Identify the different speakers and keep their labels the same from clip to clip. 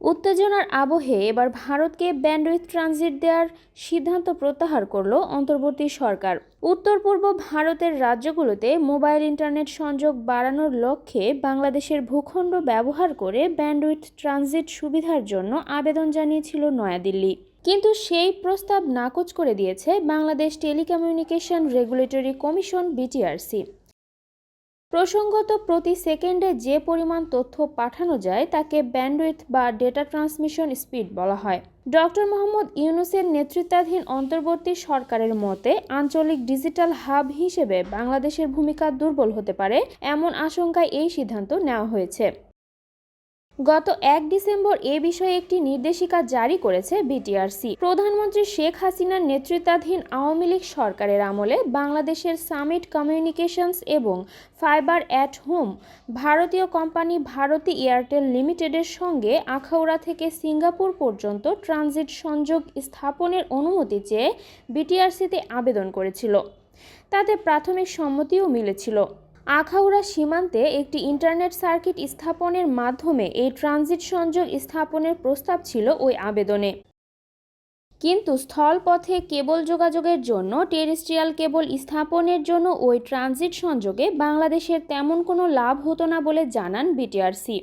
Speaker 1: উত্তেজনার আবহে এবার ভারতকে ব্যান্ডউইথ ট্রানজিট দেওয়ার সিদ্ধান্ত প্রত্যাহার করল অন্তর্বর্তী সরকার। উত্তর পূর্ব ভারতের রাজ্যগুলোতে মোবাইল ইন্টারনেট সংযোগ বাড়ানোর লক্ষ্যে বাংলাদেশের ভূখণ্ড ব্যবহার করে ব্যান্ডউইথ ট্রানজিট সুবিধার জন্য আবেদন জানিয়েছিল নয়াদিল্লি। কিন্তু সেই প্রস্তাব নাকচ করে দিয়েছে Bangladesh telecommunication regulatory commission BTRC. প্রসঙ্গত, প্রতি সেকেন্ডে যে পরিমাণ তথ্য পাঠানো যায় তাকে ব্যান্ডউইথ বা ডেটা ট্রান্সমিশন স্পিড বলা হয়। ডক্টর মোহাম্মদ ইউনুসের নেতৃত্বাধীন অন্তর্বর্তী সরকারের মতে, আঞ্চলিক ডিজিটাল হাব হিসেবে বাংলাদেশের ভূমিকা দুর্বল হতে পারে, এমন আশঙ্কায় এই সিদ্ধান্ত নেওয়া হয়েছে। গত এক ডিসেম্বর এ বিষয়ে একটি নির্দেশিকা জারি করেছে বিটিআরসি। প্রধানমন্ত্রী শেখ হাসিনার নেতৃত্বাধীন আওয়ামী লীগ সরকারের আমলে বাংলাদেশের সামিট কমিউনিকেশনস এবং ফাইবার অ্যাট হোম, ভারতীয় কোম্পানি ভারতী এয়ারটেল লিমিটেডের সঙ্গে আখাউড়া থেকে সিঙ্গাপুর পর্যন্ত ট্রানজিট সংযোগ স্থাপনের অনুমতি চেয়ে বিটিআরসিতে আবেদন করেছিল। তাতে প্রাথমিক সম্মতিও মিলেছিল। আখাউড়া সীমান্তে একটি ইন্টারনেট সার্কিট স্থাপনের মাধ্যমে এই ট্রানজিট সংযোগ স্থাপনের প্রস্তাব ছিল ওই আবেদনে। কিন্তু স্থলপথে কেবল যোগাযোগের জন্য, টেরিস্ট্রিয়াল কেবল স্থাপনের জন্য ওই ট্রানজিট সংযোগে বাংলাদেশের তেমন কোনো লাভ হতো না বলে জানান বিটিআরসি।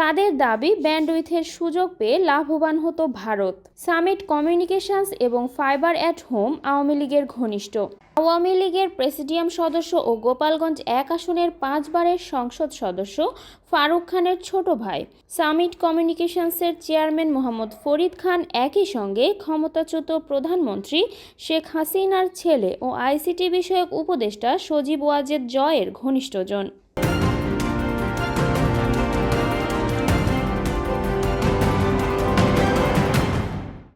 Speaker 1: তাদের দাবি, ব্যান্ডউইথের সুযোগ পেয়ে লাভবান হতো ভারত। সামিট কমিউনিকেশনস এবং ফাইবার অ্যাট হোম আওয়ামী লীগের ঘনিষ্ঠ। আওয়ামী লীগের প্রেসিডিয়াম সদস্য ও গোপালগঞ্জ এক আসনের পাঁচবারের সংসদ সদস্য ফারুক খানের ছোট ভাই। সামিট কমিউনিকেশনসের চেয়ারম্যান মোহাম্মদ ফরিদ খান একই সঙ্গে ক্ষমতাচ্যুত প্রধানমন্ত্রী শেখ হাসিনার ছেলে ও আইসিটি বিষয়ক উপদেষ্টা সজীব ওয়াজেদ জয়ের ঘনিষ্ঠজন।